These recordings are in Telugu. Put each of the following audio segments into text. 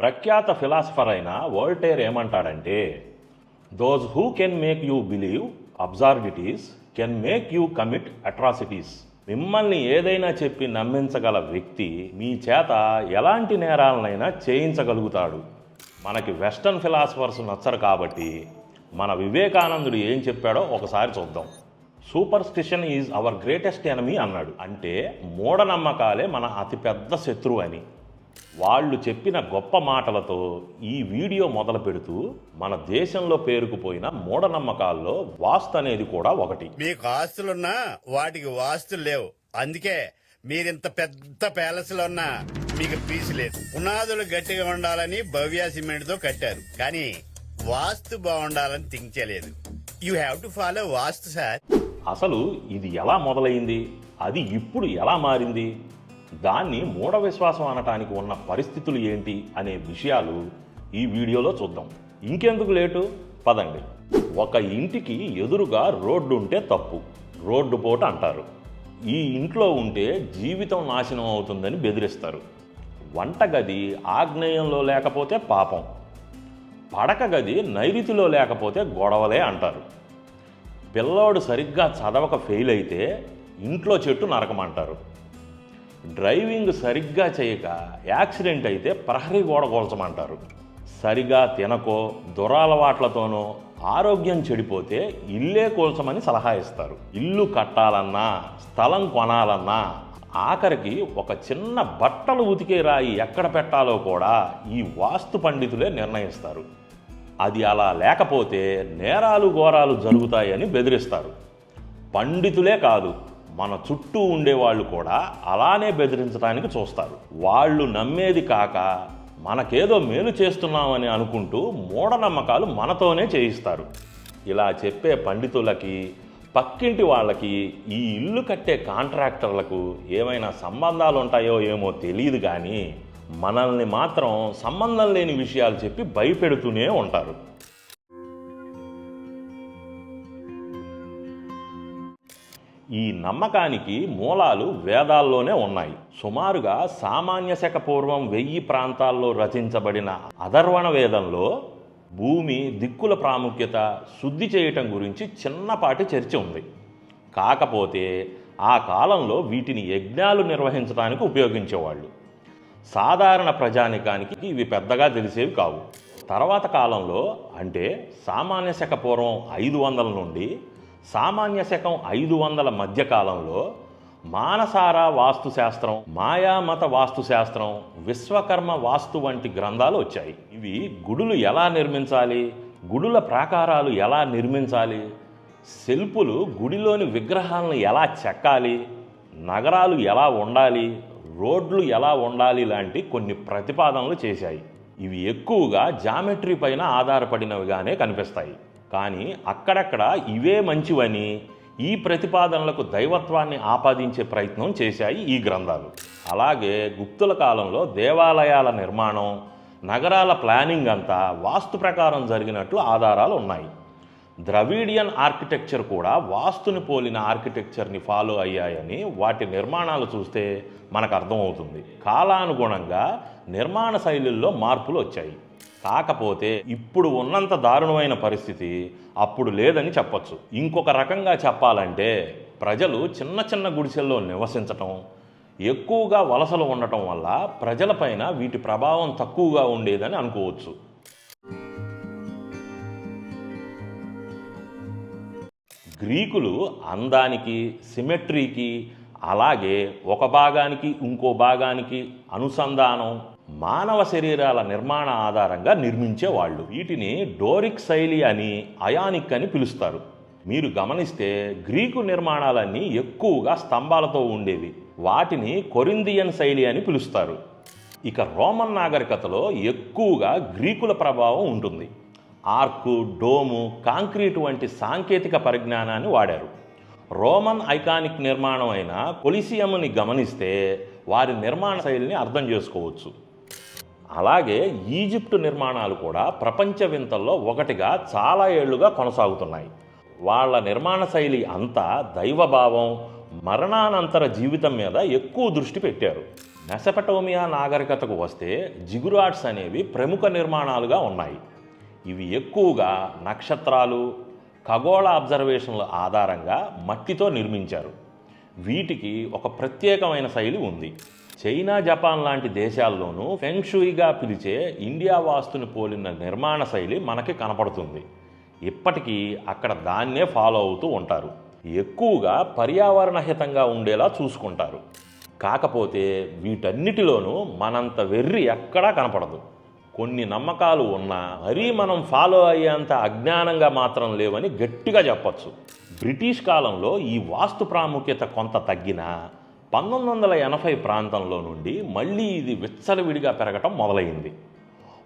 ప్రఖ్యాత ఫిలాసఫర్ అయిన వోల్టేర్ ఏమంటాడంటే those who can make you believe absurdities can make you commit atrocities మిమ్మల్ని ఏదైనా చెప్పి నమ్మించగల వ్యక్తి మీ చేత ఎలాంటి నేరాలనైనా చేయించగలుగుతాడు. మనకి వెస్టర్న్ ఫిలాసఫర్స్ నచ్చరు కాబట్టి మన వివేకానందుడు ఏం చెప్పాడో ఒకసారి చూద్దాం. Superstition is our greatest enemy అన్నాడు. అంటే మూఢనమ్మకాలే మన అతిపెద్ద శత్రువు అని. వాళ్ళు చెప్పిన గొప్ప మాటలతో ఈ వీడియో మొదలు పెడుతూ మన దేశంలో పేరుకుపోయిన మూఢనమ్మకాల్లో వాస్తు అనేది కూడా ఒకటి. మీకు ఆస్తులున్నా వాటికి వాస్తులు లేవు. అందుకే మీరింత పెద్ద ప్యాలెస్లో ఉన్నా మీకు పీసు లేదు. పునాదులు గట్టిగా ఉండాలని భవ్య సిమెంట్తో కట్టారు. కానీ వాస్తు బాగుండాలని థింక్ చేయలేదు. You have to follow vastu sir. అసలు ఇది ఎలా మొదలైంది? అది ఇప్పుడు ఎలా మారింది? దాన్ని మూఢ విశ్వాసం అనటానికి ఉన్న పరిస్థితులు ఏంటి అనే విషయాలు ఈ వీడియోలో చూద్దాం. ఇంకెందుకు లేటు? పదండి. ఒక ఇంటికి ఎదురుగా రోడ్డు ఉంటే తప్పు. రోడ్డు పోట అంటారు. ఈ ఇంట్లో ఉంటే జీవితం నాశనం అవుతుందని బెదిరిస్తారు. వంటగది ఆగ్నేయంలో లేకపోతే పాపం. పడక గది నైరుతిలో లేకపోతే గొడవలే అంటారు. పిల్లోడు సరిగ్గా చదవక ఫెయిల్ అయితే ఇంట్లో చెట్టు నరకమంటారు. డ్రైవింగ్ సరిగ్గా చేయక యాక్సిడెంట్ అయితే ప్రహరీ గోడ కోల్చమంటారు. సరిగా తినకో దురాలవాట్లతోనో ఆరోగ్యం చెడిపోతే ఇల్లే కోల్చమని సలహా ఇస్తారు. ఇల్లు కట్టాలన్నా స్థలం కొనాలన్నా ఆఖరికి ఒక చిన్న బట్టలు ఉతికే రాయి ఎక్కడ పెట్టాలో కూడా ఈ వాస్తు పండితులే నిర్ణయిస్తారు. అది అలా లేకపోతే నేరాలు ఘోరాలు జరుగుతాయని బెదిరిస్తారు. పండితులే కాదు మన చుట్టూ ఉండేవాళ్ళు కూడా అలానే బెదిరించడానికి చూస్తారు. వాళ్ళు నమ్మేది కాక మనకేదో మేలు చేస్తున్నామని అనుకుంటూ మూఢనమ్మకాలు మనతోనే చేయిస్తారు. ఇలా చెప్పే పండితులకి పక్కింటి వాళ్ళకి ఈ ఇల్లు కట్టే కాంట్రాక్టర్లకు ఏమైనా సంబంధాలు ఉంటాయో ఏమో తెలియదు కానీ మనల్ని మాత్రం సంబంధం లేని విషయాలు చెప్పి భయపెడుతూనే ఉంటారు. ఈ నమ్మకానికి మూలాలు వేదాల్లోనే ఉన్నాయి. సుమారుగా సామాన్య శక పూర్వం వెయ్యి ప్రాంతాల్లో రచించబడిన అధర్వణ వేదంలో భూమి దిక్కుల ప్రాముఖ్యత శుద్ధి చేయటం గురించి చిన్నపాటి చర్చ ఉంది. కాకపోతే ఆ కాలంలో వీటిని యజ్ఞాలు నిర్వహించడానికి ఉపయోగించేవాళ్ళు. సాధారణ ప్రజానికానికి ఇవి పెద్దగా తెలిసేవి కావు. తర్వాత కాలంలో అంటే సామాన్య శక పూర్వం ఐదు వందల నుండి సామాన్య శకం ఐదు వందల మధ్యకాలంలో మానసార వాస్తుశాస్త్రం మాయామత వాస్తుశాస్త్రం విశ్వకర్మ వాస్తు వంటి గ్రంథాలు వచ్చాయి. ఇవి గుడులు ఎలా నిర్మించాలి? గుడుల ప్రాకారాలు ఎలా నిర్మించాలి? శిల్పులు గుడిలోని విగ్రహాలను ఎలా చెక్కాలి? నగరాలు ఎలా ఉండాలి? రోడ్లు ఎలా ఉండాలి? లాంటి కొన్ని ప్రతిపాదనలు చేశాయి. ఇవి ఎక్కువగా జామెట్రీ పైన ఆధారపడినవిగానే కనిపిస్తాయి. కానీ అక్కడక్కడ ఇవే మంచివని ఈ ప్రతిపాదనలకు దైవత్వాన్ని ఆపాదించే ప్రయత్నం చేశాయి ఈ గ్రంథాలు. అలాగే గుప్తుల కాలంలో దేవాలయాల నిర్మాణం నగరాల ప్లానింగ్ అంతా వాస్తు ప్రకారం జరిగినట్లు ఆధారాలు ఉన్నాయి. ద్రవిడియన్ ఆర్కిటెక్చర్ కూడా వాస్తుని పోలిన ఆర్కిటెక్చర్ని ఫాలో అయ్యాయని వాటి నిర్మాణాలు చూస్తే మనకు అర్థమవుతుంది. కాలానుగుణంగా నిర్మాణ శైలుల్లో మార్పులు వచ్చాయి. కాకపోతే ఇప్పుడు ఉన్నంత దారుణమైన పరిస్థితి అప్పుడు లేదని చెప్పచ్చు. ఇంకొక రకంగా చెప్పాలంటే ప్రజలు చిన్న చిన్న గుడిసెల్లో నివసించటం ఎక్కువగా వలసలు ఉండటం వల్ల ప్రజలపైన వీటి ప్రభావం తక్కువగా ఉండేదని అనుకోవచ్చు. గ్రీకులు అందానికి సిమెట్రీకి అలాగే ఒక భాగానికి ఇంకో భాగానికి అనుసంధానం మానవ శరీరాల నిర్మాణ ఆధారంగా నిర్మించేవాళ్ళు. వీటిని డోరిక్ శైలి అని అయానిక్ అని పిలుస్తారు. మీరు గమనిస్తే గ్రీకు నిర్మాణాలన్నీ ఎక్కువగా స్తంభాలతో ఉండేవి. వాటిని కొరిందియన్ శైలి అని పిలుస్తారు. ఇక రోమన్ నాగరికతలో ఎక్కువగా గ్రీకుల ప్రభావం ఉంటుంది. ఆర్కు డోము కాంక్రీట్ వంటి సాంకేతిక పరిజ్ఞానాన్ని వాడారు. రోమన్ ఐకానిక్ నిర్మాణం అయిన కొలిసియంని గమనిస్తే వారి నిర్మాణ శైలిని అర్థం చేసుకోవచ్చు. అలాగే ఈజిప్టు నిర్మాణాలు కూడా ప్రపంచ వింతల్లో ఒకటిగా చాలా ఏళ్ళుగా కొనసాగుతున్నాయి. వాళ్ళ నిర్మాణ శైలి అంతా దైవభావం మరణానంతర జీవితం మీద ఎక్కువ దృష్టి పెట్టారు. మెసపటోమియా నాగరికతకు వస్తే జిగురాట్స్ అనేవి ప్రముఖ నిర్మాణాలుగా ఉన్నాయి. ఇవి ఎక్కువగా నక్షత్రాలు ఖగోళ అబ్జర్వేషన్ల ఆధారంగా మట్టితో నిర్మించారు. వీటికి ఒక ప్రత్యేకమైన శైలి ఉంది. చైనా జపాన్ లాంటి దేశాల్లోనూ ఫెంగ్షుయిగా పిలిచే ఇండియా వాస్తుని పోలిన నిర్మాణ శైలి మనకి కనపడుతుంది. ఇప్పటికీ అక్కడ దాన్నే ఫాలో అవుతూ ఉంటారు. ఎక్కువగా పర్యావరణ హితంగా ఉండేలా చూసుకుంటారు. కాకపోతే వీటన్నిటిలోనూ మనంత వెర్రి ఎక్కడా కనపడదు. కొన్ని నమ్మకాలు ఉన్నా మరీ మనం ఫాలో అయ్యేంత అజ్ఞానంగా మాత్రం లేవని గట్టిగా చెప్పచ్చు. బ్రిటిష్ కాలంలో ఈ వాస్తు ప్రాముఖ్యత కొంత తగ్గినా పంతొమ్మిది వందల ఎనభై ప్రాంతంలో నుండి మళ్ళీ ఇది విచ్చలవిడిగా పెరగటం మొదలైంది.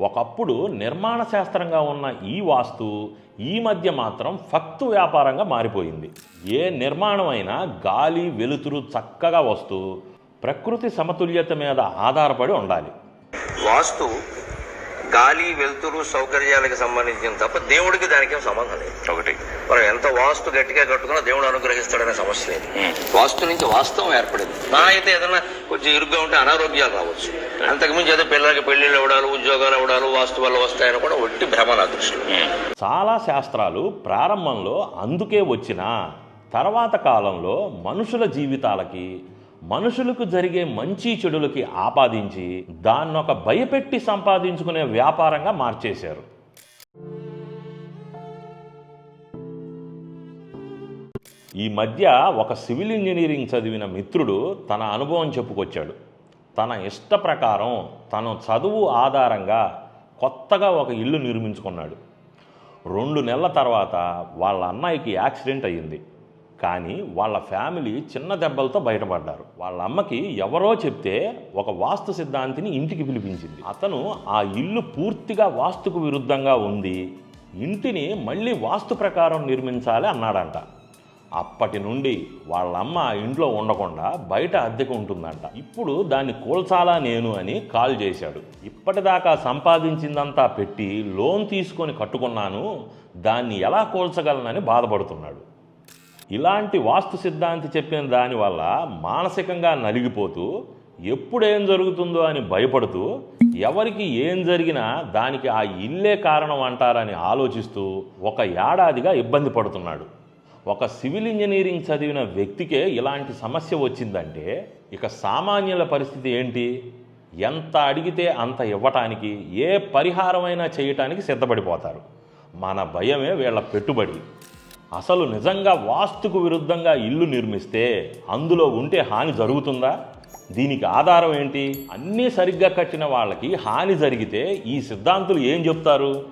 ఒకప్పుడు నిర్మాణ శాస్త్రంగా ఉన్న ఈ వాస్తు ఈ మధ్య మాత్రం ఫక్తు వ్యాపారంగా మారిపోయింది. ఏ నిర్మాణమైనా గాలి వెలుతురు చక్కగా వస్తూ ప్రకృతి సమతుల్యత మీద ఆధారపడి ఉండాలి. వాస్తు గాలి వెలుతురు సౌకర్యాలకు సంబంధించిన తప్ప దేవుడికి దానికి ఏం సంబంధం లేదు. ఒకటి. మనం ఎంత వాస్తు గట్టిగా కట్టుకున్నా దేవుడు అనుగ్రహిస్తాడనే సమస్య లేదు. వాస్తు నుంచి వాస్తవం ఏర్పడింది. నా అయితే ఏదైనా కొంచెం ఇరుగ్గా ఉంటే అనారోగ్యాలు రావచ్చు. అంతకుమించి ఏదో పిల్లలకి పెళ్ళిళ్ళు ఇవ్వడాలు ఉద్యోగాలు ఇవ్వడాలు వాస్తు వల్ల వస్తాయని కూడా ఒట్టి భ్రమ నా దృష్టిలో. చాలా శాస్త్రాలు ప్రారంభంలో అందుకే వచ్చిన తర్వాత కాలంలో మనుషుల జీవితాలకి మనుషులకు జరిగే మంచి చెడులకి ఆపాదించి దాన్నొక భయపెట్టి సంపాదించుకునే వ్యాపారంగా మార్చేశారు. ఈ మధ్య ఒక సివిల్ ఇంజనీరింగ్ చదివిన మిత్రుడు తన అనుభవం చెప్పుకొచ్చాడు. తన ఇష్ట ప్రకారం తన చదువు ఆధారంగా కొత్తగా ఒక ఇల్లు నిర్మించుకున్నాడు. రెండు నెలల తర్వాత వాళ్ళ అన్నయ్యకి యాక్సిడెంట్ అయ్యింది. కానీ వాళ్ళ ఫ్యామిలీ చిన్న దెబ్బలతో బయటపడ్డారు. వాళ్ళ అమ్మకి ఎవరో చెప్తే ఒక వాస్తు సిద్ధాంతిని ఇంటికి పిలిపించింది. అతను ఆ ఇల్లు పూర్తిగా వాస్తుకు విరుద్ధంగా ఉంది. ఇంటిని మళ్ళీ వాస్తు ప్రకారం నిర్మించాలి అన్నాడంట. అప్పటి నుండి వాళ్ళమ్మ ఇంట్లో ఉండకుండా బయట అద్దెకు ఉంటుందంట. ఇప్పుడు దాన్ని కూల్చాలా నేను అని కాల్ చేశాడు. ఇప్పటిదాకా సంపాదించిందంతా పెట్టి లోన్ తీసుకొని కట్టుకున్నాను. దాన్ని ఎలా కూల్చగలనని బాధపడుతున్నాడు. ఇలాంటి వాస్తు సిద్ధాంతి చెప్పిన దానివల్ల మానసికంగా నలిగిపోతూ ఎప్పుడేం జరుగుతుందో అని భయపడుతూ ఎవరికి ఏం జరిగినా దానికి ఆ ఇల్లే కారణం అంటారని ఆలోచిస్తూ ఒక ఏడాదిగా ఇబ్బంది పడుతున్నాడు. ఒక సివిల్ ఇంజనీరింగ్ చదివిన వ్యక్తికే ఇలాంటి సమస్య వచ్చిందంటే ఇక సామాన్యుల పరిస్థితి ఏంటి? ఎంత అడిగితే అంత ఇవ్వటానికి ఏ పరిహారమైనా చేయటానికి సిద్ధపడిపోతారు. మన భయమే వీళ్ళ పెట్టుబడి. అసలు నిజంగా వాస్తుకు విరుద్ధంగా ఇల్లు నిర్మిస్తే అందులో ఉంటే హాని జరుగుతుందా? దీనికి ఆధారం ఏంటి? అన్నీ సరిగ్గా కట్టిన వాళ్ళకి హాని జరిగితే ఈ సిద్ధాంతులు ఏం చెప్తారు?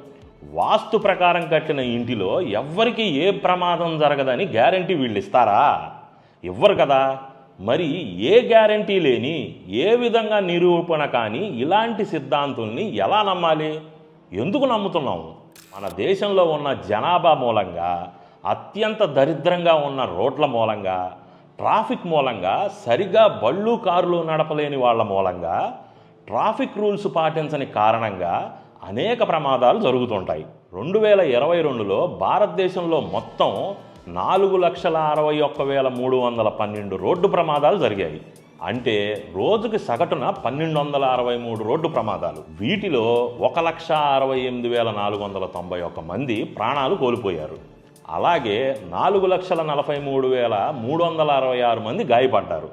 వాస్తు ప్రకారం కట్టిన ఇంటిలో ఎవ్వరికి ఏ ప్రమాదం జరగదని గ్యారంటీ వీళ్ళు ఇస్తారా? ఇవ్వరు కదా. మరి ఏ గ్యారంటీ లేని ఏ విధంగా నిరూపణ కానీ ఇలాంటి సిద్ధాంతుల్ని ఎలా నమ్మాలి? ఎందుకు నమ్ముతున్నాము మన దేశంలో ఉన్న జనాభా మూలంగా అత్యంత దరిద్రంగా ఉన్న రోడ్ల మూలంగా ట్రాఫిక్ మూలంగా సరిగా బళ్ళు కారులు నడపలేని వాళ్ళ మూలంగా ట్రాఫిక్ రూల్స్ పాటించని కారణంగా అనేక ప్రమాదాలు జరుగుతుంటాయి. రెండు వేల ఇరవై రెండులో భారతదేశంలో మొత్తం నాలుగు లక్షల అరవై ఒక్క వేల మూడు వందల పన్నెండు రోడ్డు ప్రమాదాలు జరిగాయి. అంటే రోజుకి సగటున పన్నెండు వందల అరవై మూడు రోడ్డు ప్రమాదాలు. వీటిలో ఒక లక్ష అరవై ఎనిమిది వేల నాలుగు వందల తొంభై ఒక్క మంది ప్రాణాలు కోల్పోయారు. అలాగే నాలుగు లక్షల నలభై మూడు వేల మూడు వందల అరవై ఆరు మంది గాయపడ్డారు.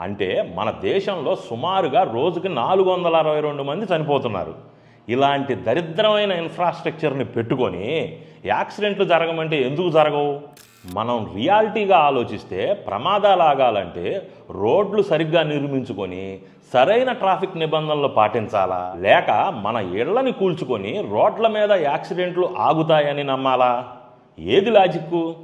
అంటే మన దేశంలో సుమారుగా రోజుకి నాలుగు వందల అరవై రెండు మంది చనిపోతున్నారు. ఇలాంటి దరిద్రమైన ఇన్ఫ్రాస్ట్రక్చర్ని పెట్టుకొని యాక్సిడెంట్లు జరగమంటే ఎందుకు జరగవు? మనం రియాలిటీగా ఆలోచిస్తే ప్రమాదాలు ఆగాలంటే రోడ్లు సరిగ్గా నిర్మించుకొని సరైన ట్రాఫిక్ నిబంధనలు పాటించాలా? లేక మన ఇళ్ళని కూల్చుకొని రోడ్ల మీద యాక్సిడెంట్లు ఆగుతాయని నమ్మాలా? ఏది లాజిక్కు?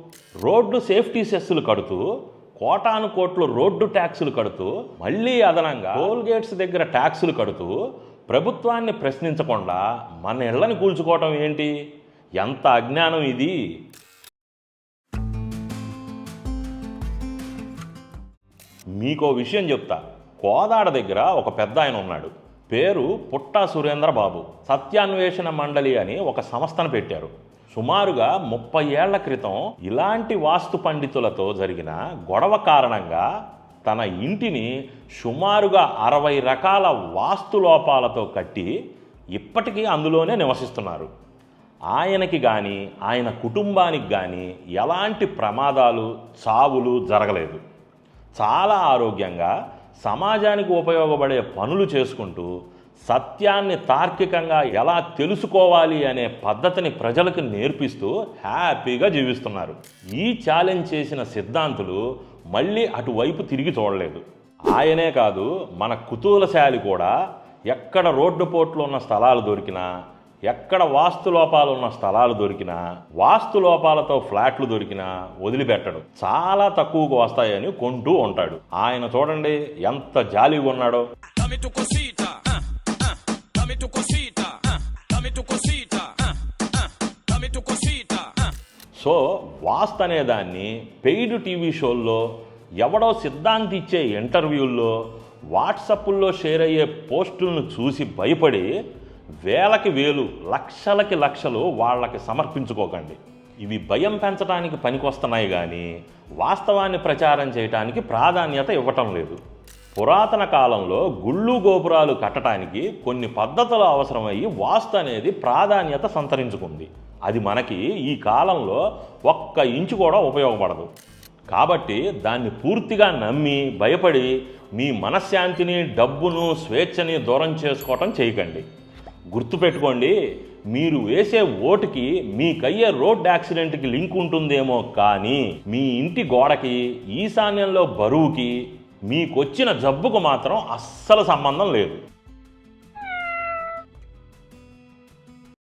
రోడ్డు సేఫ్టీ సెస్సులు కడుతూ కోటాను కోట్లు రోడ్డు ట్యాక్సులు కడుతూ మళ్ళీ అదనంగా టోల్ గేట్స్ దగ్గర ట్యాక్సులు కడుతూ ప్రభుత్వాన్ని ప్రశ్నించకుండా మన ఇళ్ళని కూల్చుకోవటం ఏంటి? ఎంత అజ్ఞానం ఇది? మీకో విషయం చెప్తా. కోదాడ దగ్గర ఒక పెద్ద ఆయన ఉన్నాడు. పేరు పుట్టా సురేంద్ర బాబు సత్యాన్వేషణ మండలి అని ఒక సంస్థను పెట్టారు. సుమారుగా ముప్పై ఏళ్ళ క్రితం ఇలాంటి వాస్తు పండితులతో జరిగిన గొడవ కారణంగా తన ఇంటిని సుమారుగా అరవై రకాల వాస్తు లోపాలతో కట్టి ఇప్పటికీ అందులోనే నివసిస్తున్నారు. ఆయనకి కానీ ఆయన కుటుంబానికి కానీ ఎలాంటి ప్రమాదాలు చావులు జరగలేదు. చాలా ఆరోగ్యంగా సమాజానికి ఉపయోగపడే పనులు చేసుకుంటూ సత్యాన్ని తార్కికంగా ఎలా తెలుసుకోవాలి అనే పద్ధతిని ప్రజలకు నేర్పిస్తూ హ్యాపీగా జీవిస్తున్నారు. ఈ ఛాలెంజ్ చేసిన సిద్ధాంతులు మళ్ళీ అటువైపు తిరిగి చూడలేదు. ఆయనే కాదు మన కుతూహలశాలి కూడా ఎక్కడ రోడ్డు పోట్లు ఉన్న స్థలాలు దొరికినా ఎక్కడ వాస్తు లోపాలు ఉన్న స్థలాలు దొరికినా వాస్తు లోపాలతో ఫ్లాట్లు దొరికినా వదిలిపెట్టడు. చాలా తక్కువకు వస్తాయని కొంటూ ఉంటాడు. ఆయన చూడండి ఎంత జాలీగా ఉన్నాడో tu cosita, dame tu cosita, dame tu cosita, so vastu అనే దాన్ని పెయిడ్ టీవీ షోల్లో ఎవడో సిద్ధాంతి ఇచ్చే ఇంటర్వ్యూల్లో వాట్సప్ల్లో షేర్ అయ్యే పోస్టులను చూసి భయపడి వేలకి వేలు లక్షలకి లక్షలు వాళ్ళకి సమర్పించుకోకండి. ఇవి భయం పెంచడానికి పనికొస్తున్నాయి కానీ వాస్తవాన్ని ప్రచారం చేయడానికి ప్రాధాన్యత ఇవ్వటం లేదు. పురాతన కాలంలో గుళ్ళు గోపురాలు కట్టడానికి కొన్ని పద్ధతులు అవసరమయ్యి వాస్తు అనేది ప్రాధాన్యత సంతరించుకుంది. అది మనకి ఈ కాలంలో ఒక్క ఇంచు కూడా ఉపయోగపడదు. కాబట్టి దాన్ని పూర్తిగా నమ్మి భయపడి మీ మనశ్శాంతిని డబ్బును స్వేచ్ఛని దూరం చేసుకోవటం చేయకండి. గుర్తుపెట్టుకోండి మీరు వేసే ఓటుకి మీకయ్యే రోడ్ యాక్సిడెంట్కి లింక్ ఉంటుందేమో కానీ మీ ఇంటి గోడకి ఈశాన్యంలో బరువుకి మీకొచ్చిన జబ్బుకు మాత్రం అస్సలు సంబంధం లేదు.